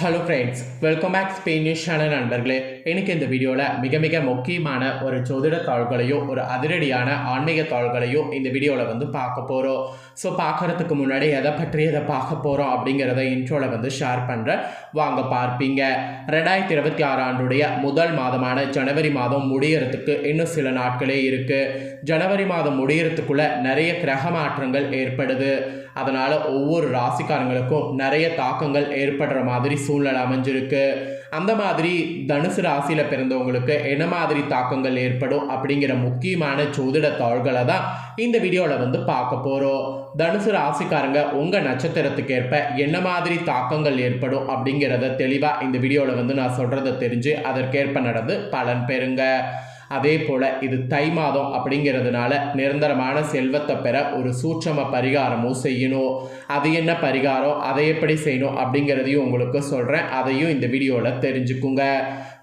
Hello friends welcome back ஸ்பெயினிஷ் channel நண்பர்களே. எனக்கு இந்த வீடியோவில் மிக மிக முக்கியமான ஒரு ஜோதிட தாள்களையோ ஒரு அதிரடியான ஆன்மீக தாள்களையோ இந்த வீடியோவில் வந்து பார்க்க போகிறோம் ஸோ பார்க்குறதுக்கு முன்னாடி எதை பற்றி எதை பார்க்க போகிறோம் அப்படிங்கிறத இன்ட்ரோவில் வந்து ஷேர் பண்ணுறேன் வாங்க பார்ப்பீங்க. ரெண்டாயிரத்தி இருபத்தி ஆறு ஆண்டுடைய முதல் மாதமான ஜனவரி மாதம் முடியறதுக்கு இன்னும் சில நாட்களே இருக்குது ஜனவரி மாதம் முடியறதுக்குள்ளே நிறைய கிரக மாற்றங்கள் ஏற்படுது. அதனால் ஒவ்வொரு ராசிக்காரங்களுக்கும் நிறைய தாக்கங்கள் ஏற்படுற மாதிரி சூழ்நிலை அமைஞ்சிருக்கு. அந்த மாதிரி தனுசு ராசியில் பிறந்தவங்களுக்கு என்ன மாதிரி தாக்கங்கள் ஏற்படும் அப்படிங்கிற முக்கியமான ஜோதிட தாள்களை தான் இந்த வீடியோவில் வந்து பார்க்க போகிறோம் தனுசு ராசிக்காரங்க உங்கள் நட்சத்திரத்துக்கு ஏற்ப என்ன மாதிரி தாக்கங்கள் ஏற்படும் அப்படிங்கிறத தெளிவாக இந்த வீடியோவில் வந்து நான் சொல்கிறத தெரிஞ்சு அதற்கேற்ப நடந்து பலன் பெறுங்க. அதே போல் இது தை மாதம் அப்படிங்கிறதுனால நிரந்தரமான செல்வத்தை பெற ஒரு சூட்சம பரிகாரமும் செய்யணும். அது என்ன பரிகாரம்? அதை எப்படி செய்யணும்? அப்படிங்கிறதையும் உங்களுக்கு சொல்கிறேன் அதையும் இந்த வீடியோவில் தெரிஞ்சுக்குங்க.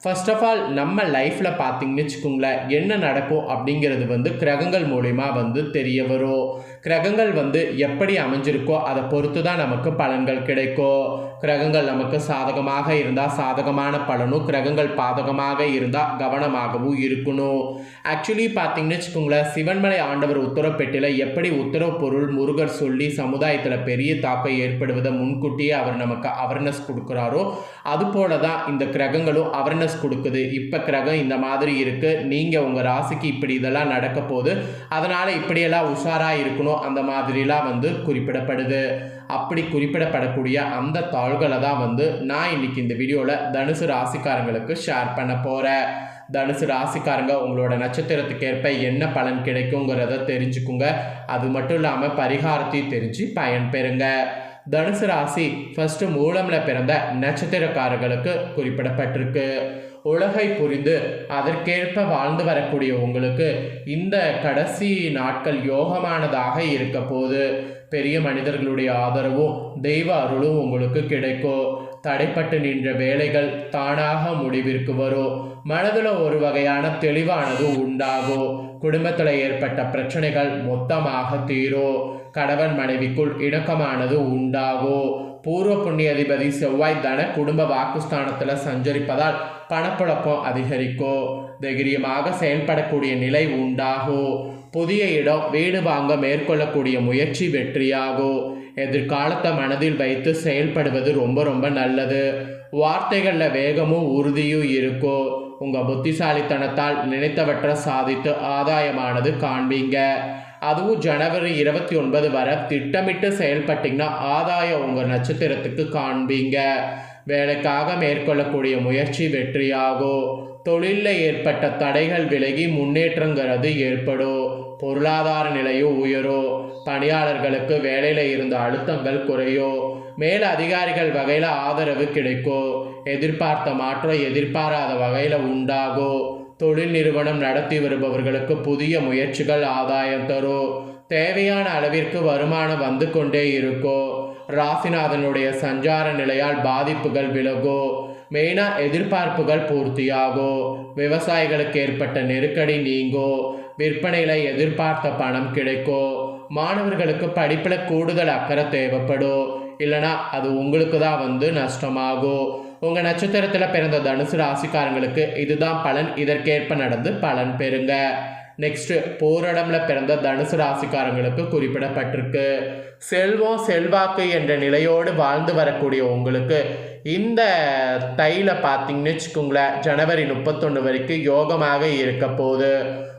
ஃபர்ஸ்ட் ஆஃப் ஆல் நம்ம லைஃப்பில் பார்த்தீங்கன்னு வச்சுக்கோங்களேன் என்ன நடக்கும் அப்படிங்கிறது வந்து கிரகங்கள் மூலிமா வந்து தெரிய வரும். கிரகங்கள் வந்து எப்படி அமைஞ்சிருக்கோ அதை பொறுத்து தான் நமக்கு பலன்கள் கிடைக்கும். கிரகங்கள் நமக்கு சாதகமாக இருந்தால் சாதகமான பலனும் கிரகங்கள் பாதகமாக இருந்தால் கவனமாகவும் இருக்கணும் ஆக்சுவலி பார்த்தீங்கன்னு வச்சுக்கோங்களேன் சிவன்மலை ஆண்டவர் உத்தரப்பேட்டையில் எப்படி உத்தரவு பொருள் முருகர் சொல்லி சமுதாயத்தில் பெரிய தாக்கம் ஏற்படுவதை முன்கூட்டியே அவர் நமக்கு அவேர்னஸ் கொடுக்குறாரோ அதுபோல தான் இந்த கிரகங்களும் அவேர்னஸ் கொடுக்குது. இப்போ கிரகம் இந்த மாதிரி இருக்குது நீங்கள் உங்கள் ராசிக்கு இப்படி இதெல்லாம் நடக்க போகுது அதனால் இப்படியெல்லாம் உஷாராக இருக்கணும் அந்த மாதிரிலாம் வந்து குறிப்பிடப்படுது. அப்படி குறிப்பிடப்படக்கூடிய அந்த தாழ் தகவல்களை தான் வந்து நான் இன்னைக்கு இந்த வீடியோவில் தனுசு ராசிக்காரங்களுக்கு ஷேர் பண்ண போகிறேன் தனுசு ராசிக்காரங்க உங்களோட நட்சத்திரத்துக்கு ஏற்ப என்ன பலன் கிடைக்குங்கிறத தெரிஞ்சுக்குங்க. அது மட்டும் இல்லாமல் பரிகாரத்தையும் தெரிஞ்சு பயன் பெறுங்க. தனுசு ராசி ஃபஸ்ட்டு மூலமில் பிறந்த நட்சத்திரக்காரர்களுக்கு குறிப்பிடப்பட்டிருக்கு. உலகை புரிந்து அதற்கேற்ப வாழ்ந்து வரக்கூடிய உங்களுக்கு இந்த கடைசி நாட்கள் யோகமானதாக இருக்க போது பெரிய மனிதர்களுடைய ஆதரவும் தெய்வ அருளும் உங்களுக்கு கிடைக்கும். தடைப்பட்டு நின்ற வேலைகள் தானாக முடிவிற்கு வரும். மனதில் ஒரு வகையான தெளிவானது உண்டாகும் குடும்பத்தில் ஏற்பட்ட பிரச்சனைகள் மொத்தமாக தீரும் கணவன் மனைவிக்குள் இணக்கமானது உண்டாகும் பூர்வ புண்ணியதிபதி செவ்வாய் தன குடும்ப வாக்குஸ்தானத்தில் சஞ்சரிப்பதால் பணப்புழக்கம் அதிகரிக்கும் தைரியமாக செயல்படக்கூடிய நிலை உண்டாகும் புதிய இடம் வீடு வாங்க மேற்கொள்ளக்கூடிய முயற்சி வெற்றியாகும் எதிர்காலத்தை மனதில் வைத்து செயல்படுவது ரொம்ப ரொம்ப நல்லது. வார்த்தைகளில் வேகமும் உறுதியும் இருக்கும் உங்கள் புத்திசாலித்தனத்தால் நினைத்தவற்றை சாதித்து ஆதாயமானது காண்பீங்க. அதுவும் ஜனவரி இருபத்தி ஒன்பது வரை திட்டமிட்டு செயல்பட்டிங்கன்னா ஆதாயம் உங்கள் நட்சத்திரத்துக்கு காண்பீங்க. வேலைக்காக மேற்கொள்ளக்கூடிய முயற்சி வெற்றியாகும். தொழிலில் ஏற்பட்ட தடைகள் விலகி முன்னேற்றங்கிறது ஏற்படும். பொருளாதார நிலையும் உயரும். பணியாளர்களுக்கு வேலையில் இருந்த அழுத்தங்கள் குறையும். மேல் அதிகாரிகள் வகையில் ஆதரவு கிடைக்கும். எதிர்பார்த்த மாற்றம் எதிர்பாராத வகையில் உண்டாகும் தொழில் நிறுவனம் நடத்தி வருபவர்களுக்கு புதிய முயற்சிகள் ஆதாயம் தரும் தேவையான அளவிற்கு வருமானம் வந்து கொண்டே இருக்கோ. ராசிநாதனுடைய சஞ்சார நிலையால் பாதிப்புகள் விலகும் மெயினாக எதிர்பார்ப்புகள் பூர்த்தியாகும் விவசாயிகளுக்கு ஏற்பட்ட நெருக்கடி நீங்கோ. விற்பனையில் எதிர்பார்த்த பணம் கிடைக்கும் மாணவர்களுக்கு படிப்பில் கூடுதல் அக்கறை தேவைப்படும் இல்லைனா அது உங்களுக்கு தான் வந்து நஷ்டமாகும் உங்கள் நட்சத்திரத்தில் பிறந்த தனுசு ராசிக்காரங்களுக்கு இதுதான் பலன். இதற்கேற்ப நடந்து பலன் பெறுங்க. நெக்ஸ்ட்டு போராடம்ல பிறந்த தனுசு ராசிக்காரங்களுக்கு குறிப்பிடப்பட்டிருக்கு. செல்வம் செல்வாக்கு என்ற நிலையோடு வாழ்ந்து வரக்கூடிய உங்களுக்கு இந்த தையில பார்த்தீங்கன்னு வச்சுக்கோங்களேன் ஜனவரி முப்பத்தொன்று வரைக்கும் யோகமாக இருக்க போகுது.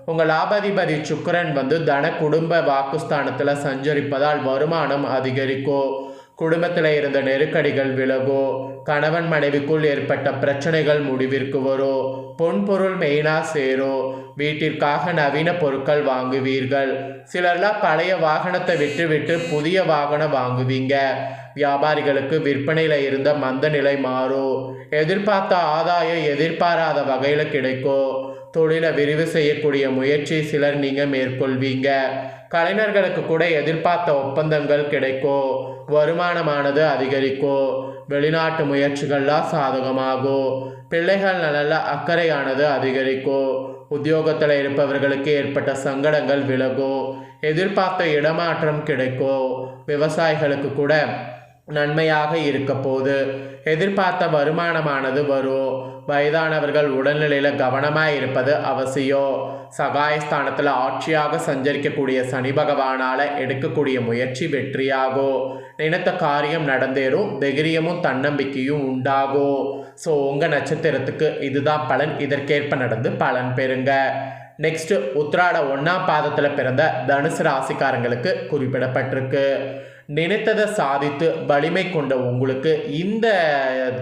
உங்கள் லாபாதிபதி சுக்கரன் வந்து தன குடும்ப வாக்குஸ்தானத்தில் சஞ்சரிப்பதால் வருமானம் அதிகரிக்கும். குடும்பத்தில் இருந்த நெருக்கடிகள் விலகோ கணவன் மனைவிக்குள் ஏற்பட்ட பிரச்சனைகள் முடிவிற்கு வரும் பொன்பொருள் மெயினாக சேரும் வீட்டிற்காக நவீன பொருட்கள் வாங்குவீர்கள். சிலர்லாம் பழைய வாகனத்தை விட்டு விட்டு புதிய வாகனம் வாங்குவீங்க. வியாபாரிகளுக்கு விற்பனையில் இருந்த மந்த நிலை மாறும் எதிர்பார்த்த ஆதாயம் எதிர்பாராத வகையில் கிடைக்கும் தொழிலை விரிவு செய்யக்கூடிய முயற்சி சிலர் நீங்கள் மேற்கொள்வீங்க. கலைஞர்களுக்கு கூட எதிர்பார்த்த ஒப்பந்தங்கள் கிடைக்கும் வருமானமானது அதிகரிக்கும் வெளிநாட்டு முயற்சிகள்லாம் சாதகமாகும் பிள்ளைகள் நல்ல அக்கறையானது அதிகரிக்கும் உத்தியோகத்தில் இருப்பவர்களுக்கு ஏற்பட்ட சங்கடங்கள் விலகும் எதிர்பார்த்த இடமாற்றம் கிடைக்கும் விவசாயிகளுக்கு கூட நன்மையாக இருக்க போது எதிர்பார்த்த வருமானமானது வரும். வயதானவர்கள் உடல்நிலையில் கவனமாக இருப்பது அவசியம். சகாயஸ்தானத்தில் ஆட்சியாக சஞ்சரிக்கக்கூடிய சனி பகவானால் எடுக்கக்கூடிய முயற்சி வெற்றியாகும். நினைத்த காரியம் நடந்தேறும். தைரியமும் தன்னம்பிக்கையும் உண்டாகும். ஸோ உங்கள் நட்சத்திரத்துக்கு இதுதான் பலன். இதற்கேற்ப நடந்து பலன் பெறுங்க. நெக்ஸ்ட் உத்ராட ஒன்றாம் பாதத்தில் பிறந்த தனுசு ராசிக்காரங்களுக்கு குறிப்பிடப்பட்டிருக்கு. நினைத்ததை சாதித்து வலிமை கொண்ட உங்களுக்கு இந்த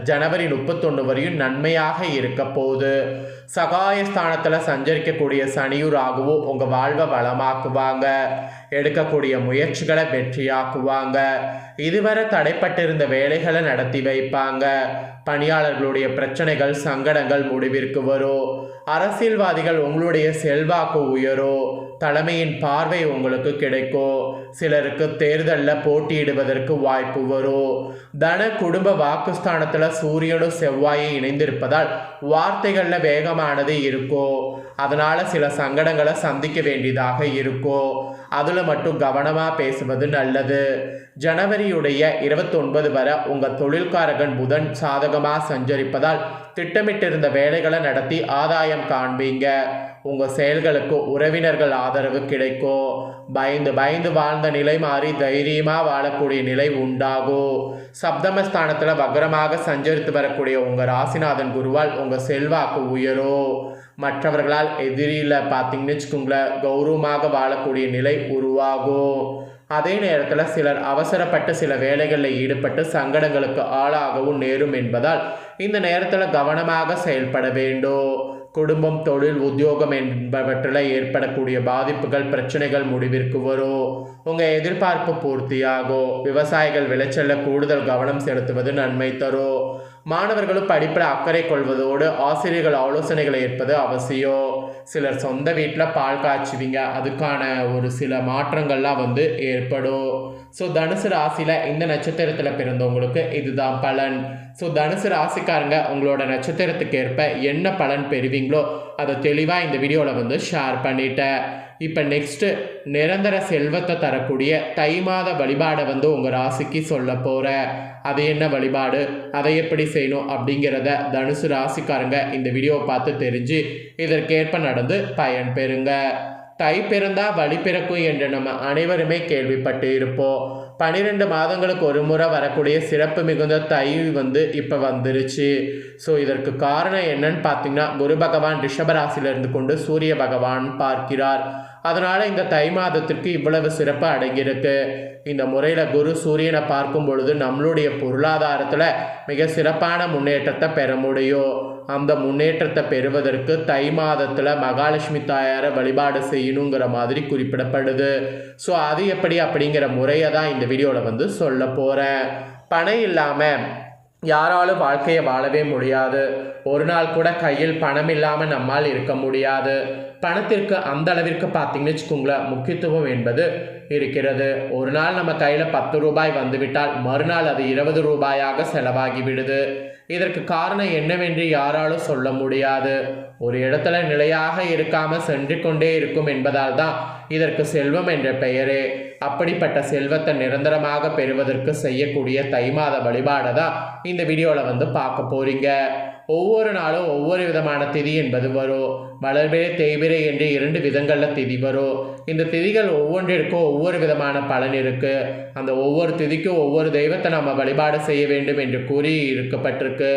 ஜனவரி முப்பத்தொன்று வரையும் நன்மையாக இருக்க போகுது. சகாயஸ்தானத்தில் சஞ்சரிக்கக்கூடிய சனியூர் உங்கள் வாழ்வை வளமாக்குவாங்க. எடுக்கக்கூடிய முயற்சிகளை வெற்றியாக்குவாங்க. இதுவரை தடைப்பட்டிருந்த வேலைகளை நடத்தி வைப்பாங்க. பணியாளர்களுடைய பிரச்சனைகள் சங்கடங்கள் முடிவிற்கு வரும். அரசியல்வாதிகள் உங்களுடைய செல்வாக்கு உயரும். தலைமையின் பார்வை உங்களுக்கு கிடைக்கும் சிலருக்கு தேர்தலில் போட்டியிடுவதற்கு வாய்ப்பு வரும் தன குடும்ப வாக்குஸ்தானத்தில் சூரியனும் செவ்வாயும் இணைந்திருப்பதால் வார்த்தைகளில் வேகமானது இருக்கும் அதனால் சில சங்கடங்களை சந்திக்க வேண்டியதாக இருக்கும் அதில் மட்டும் கவனமாக பேசுவது நல்லது. ஜனவரியுடைய இருபத்தொன்பது வரை உங்கள் தொழில்காரகன் புதன் சாதகமாக சஞ்சரிப்பதால் திட்டமிட்டிருந்த வேலைகளை நடத்தி ஆதாயம் காண்பீங்க. உங்கள் செயல்களுக்கு உறவினர்கள் ஆதரவு கிடைக்கும். பயந்து பயந்து வாழ்ந்த நிலை மாறி தைரியமாக வாழக்கூடிய நிலை உண்டாகும் சப்தமஸ்தானத்தில் வக்ரமாக சஞ்சரித்து வரக்கூடிய உங்கள் ராசிநாதன் குருவால் உங்கள் செல்வாக்கு உயரும். மற்றவர்களால் எதிரியில் பார்த்தீங்கன்னு வச்சுக்கோங்களேன் கௌரவமாக வாழக்கூடிய நிலை உருவாகும். அதே நேரத்தில் சிலர் அவசரப்பட்டு சில வேலைகளில் ஈடுபட்டு சங்கடங்களுக்கு ஆளாகவும் நேரும் என்பதால் இந்த நேரத்தில் கவனமாக செயல்பட வேண்டும். குடும்பம் தொழில் உத்தியோகம் என்பவற்றில் ஏற்படக்கூடிய பாதிப்புகள் பிரச்சனைகள் முடிவிற்கு வரும். உங்கள் எதிர்பார்ப்பு பூர்த்தியாகும். விவசாயிகள் விளைச்சலில் கூடுதல் கவனம் செலுத்துவது நன்மை தரும். மாணவர்களும் படிப்பில் அக்கறை கொள்வதோடு ஆசிரியர்கள் ஆலோசனைகளை ஏற்பது அவசியம். சிலர் சொந்த வீட்டில் பால் காய்ச்சுவீங்க. அதுக்கான ஒரு சில மாற்றங்கள்லாம் வந்து ஏற்படும். ஸோ தனுசு ராசியில் இந்த நட்சத்திரத்தில் பிறந்தவங்களுக்கு இதுதான் பலன். ஸோ தனுசு ராசிக்காரங்க உங்களோட நட்சத்திரத்துக்கு ஏற்ப என்ன பலன் பெறுவீங்களோ அதை தெளிவாக இந்த வீடியோவில் வந்து ஷேர் பண்ணிட்டேன். இப்போ நெக்ஸ்ட்டு நிரந்தர செல்வத்தை தரக்கூடிய தை மாத வழிபாடை வந்து உங்கள் ராசிக்கு சொல்ல போகிற அது என்ன வழிபாடு அதை எப்படி செய்யணும் அப்படிங்கிறத தனுசு ராசிக்காரங்க இந்த வீடியோவை பார்த்து தெரிஞ்சு இதற்கேற்ப நடந்து பயன் பெறுங்க. தை பிறந்தா வழி பிறக்கும் என்று நம்ம அனைவருமே கேள்விப்பட்டு இருப்போம் பன்னிரெண்டு மாதங்களுக்கு ஒரு முறை வரக்கூடிய சிறப்பு மிகுந்த தை வந்து இப்போ வந்துருச்சு. ஸோ இதற்கு காரணம் என்னன்னு பார்த்தீங்கன்னா குரு பகவான் ரிஷபராசிலிருந்து கொண்டு சூரிய பகவான் பார்க்கிறார். அதனால் இந்த தை மாதத்திற்கு இவ்வளவு சிறப்பு அடங்கியிருக்கு. இந்த முறையில் குரு சூரியனை பார்க்கும் பொழுது நம்மளுடைய பொருளாதாரத்தில் மிக சிறப்பான முன்னேற்றத்தை பெற முடியும். அந்த முன்னேற்றத்தை பெறுவதற்கு தை மாதத்தில் மகாலட்சுமி தாயாரை வழிபாடு செய்யணுங்கிற மாதிரி குறிப்பிடப்படுது. ஸோ அது எப்படி அப்படிங்கிற முறையை தான் இந்த வீடியோவில் வந்து சொல்ல போகிறேன் பணம் இல்லாமல் யாராலும் வாழ்க்கையை வாழவே முடியாது. ஒரு நாள் கூட கையில் பணம் இல்லாமல் நம்மால் இருக்க முடியாது. பணத்திற்கு அந்த அளவிற்கு பார்த்தீங்கன்னு வச்சுக்கோங்களேன் முக்கியத்துவம் என்பது இருக்கிறது. ஒரு நாள் நம்ம கையில் பத்து ரூபாய் வந்துவிட்டால் மறுநாள் அது இருபது ரூபாயாக செலவாகி விடுது. இதற்கு காரணம் என்னவென்று யாராலும் சொல்ல முடியாது. ஒரு இடத்துல நிலையாக இருக்காமல் சென்று கொண்டே இருக்கும் என்பதால் தான் இதற்கு செல்வம் என்ற பெயரே. அப்படிப்பட்ட செல்வத்தை நிரந்தரமாக பெறுவதற்கு செய்யக்கூடிய தை மாத வழிபாடை தான் இந்த வீடியோவில் வந்து பார்க்க போறீங்க. ஒவ்வொரு நாளும் ஒவ்வொரு விதமான திதி என்பது வரும் வளர்பிறை தேய்பிறை என்று இரண்டு விதங்களில் திதி வரும் இந்த திதிகள் ஒவ்வொன்றிற்கும் ஒவ்வொரு விதமான பலன் இருக்கு. அந்த ஒவ்வொரு திதிக்கும் ஒவ்வொரு தெய்வத்தை நம்ம வழிபாடு செய்ய வேண்டும் என்று கூறி இருக்கப்பட்டிருக்கு.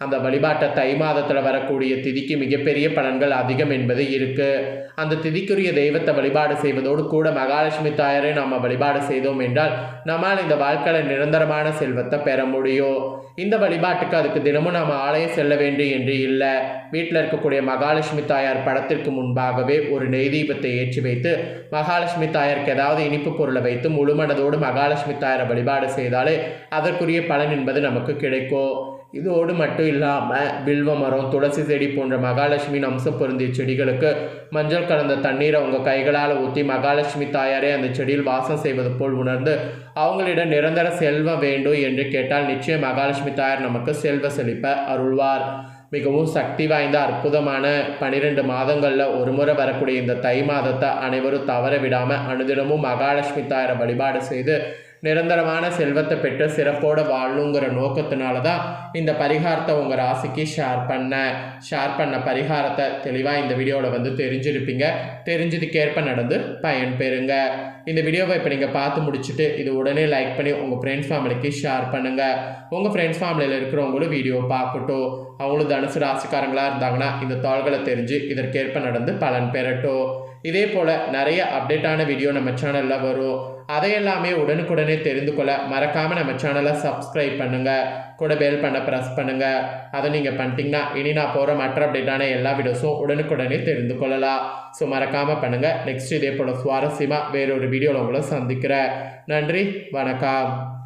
அந்த வழிபாட்டை தை மாதத்தில் வரக்கூடிய திதிக்கு மிகப்பெரிய பலன்கள் அதிகம் என்பது இருக்கு. அந்த திதிக்குரிய தெய்வத்தை வழிபாடு செய்வதோடு கூட மகாலட்சுமி தாயாரை நாம் வழிபாடு செய்தோம் என்றால் நம்மால் இந்த வாழ்க்கையில் நிரந்தரமான செல்வத்தை பெற முடியும். இந்த வழிபாட்டுக்கு அதுக்கு தினமும் நாம் ஆலயம் செல்ல வேண்டும் என்று இல்லை. வீட்டில் இருக்கக்கூடிய மகாலட்சுமி தாயார் படத்திற்கு முன்பாகவே ஒரு நெய் தீபத்தை ஏற்றி வைத்து மகாலட்சுமி தாயாருக்கு ஏதாவது இனிப்பு பொருளை வைத்து முழுமனதோடு மகாலட்சுமி தாயாரை வழிபாடு செய்தாலே அதற்குரிய பலன் என்பது நமக்கு கிடைக்கும். இதோடு மட்டும் இல்லாமல் வில்வ மரம் துளசி செடி போன்ற மகாலட்சுமி அம்சம் பொருந்திய செடிகளுக்கு மஞ்சள் கலந்த தண்ணீரை உங்கள் கைகளால் ஊற்றி மகாலட்சுமி தாயாரே அந்த செடியில் வாசம் செய்வது போல் உணர்ந்து அவங்களிடம் நிரந்தர செல்வம் வேண்டும் என்று கேட்டால் நிச்சயம் மகாலட்சுமி தாயார் நமக்கு செல்வ செழிப்ப அருள்வார். மிகவும் சக்தி வாய்ந்த அற்புதமான பனிரெண்டு மாதங்களில் ஒரு முறை வரக்கூடிய இந்த தை மாதத்தை அனைவரும் தவற விடாமல் அனுதினமும் மகாலட்சுமி தாயாரை வழிபாடு செய்து நிரந்தரமான செல்வத்தை பெற்று சிறப்போட வாழணுங்கிற நோக்கத்தினால தான் இந்த பரிகாரத்தை உங்கள் ராசிக்கு ஷேர் பண்ணேன் ஷேர் பண்ண பரிகாரத்தை தெளிவாக இந்த வீடியோவில் வந்து தெரிஞ்சிருப்பீங்க. தெரிஞ்சதுக்கேற்ப நடந்து பயன் பெறுங்க. இந்த வீடியோவை இப்போ நீங்கள் பார்த்து முடிச்சுட்டு இது உடனே லைக் பண்ணி உங்கள் ஃப்ரெண்ட்ஸ் ஃபேமிலிக்கு ஷேர் பண்ணுங்கள் உங்கள் ஃப்ரெண்ட்ஸ் ஃபேமிலியில் இருக்கிறவங்களும் வீடியோ பார்க்கட்டும். அவங்களும் தனுசு ராசிக்காரங்களாக இருந்தாங்கன்னா இந்த தாள்களை தெரிஞ்சு இதற்கேற்ப நடந்து பலன் பெறட்டும். இதே போல் நிறைய அப்டேட்டான வீடியோ நம்ம சேனலில் வரும். அதையெல்லாமே உடனுக்குடனே தெரிந்து கொள்ள மறக்காமல் நம்ம சேனலை சப்ஸ்கிரைப் பண்ணுங்கள் கூட பெல் பண்ண ப்ரெஸ் பண்ணுங்கள் அதை நீங்கள் பண்ணிட்டீங்கன்னா இனி நான் போகிற மற்ற அப்டேட்டான எல்லா வீடியோஸும் உடனுக்குடனே தெரிந்து கொள்ளலாம். ஸோ மறக்காமல் பண்ணுங்கள் நெக்ஸ்ட் இதே போல் சுவாரஸ்யமாக வேறொரு வீடியோவில் உங்களை சந்திக்கிறேன். நன்றி வணக்கம்.